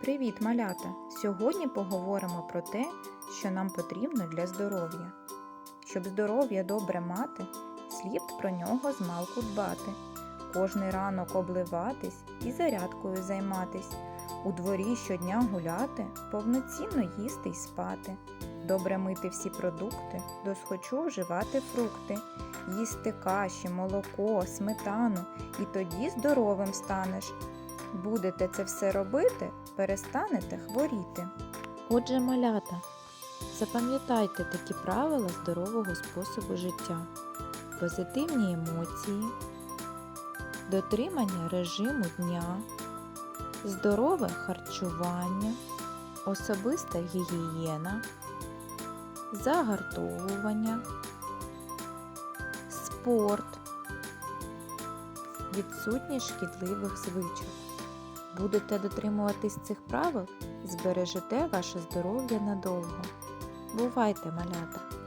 Привіт, малята! Сьогодні поговоримо про те, що нам потрібно для здоров'я. Щоб здоров'я добре мати, слід про нього змалку дбати, кожний ранок обливатись і зарядкою займатись, у дворі щодня гуляти, повноцінно їсти й спати, добре мити всі продукти, досхочу вживати фрукти, їсти каші, молоко, сметану, і тоді здоровим станеш. Будете це все робити, перестанете хворіти. Отже, малята, запам'ятайте такі правила здорового способу життя, позитивні емоції, дотримання режиму дня, здорове харчування, особиста гігієна, загартовування, спорт, відсутність шкідливих звичок. Будете дотримуватись цих правил, збережете ваше здоров'я надовго. Бувайте, малята!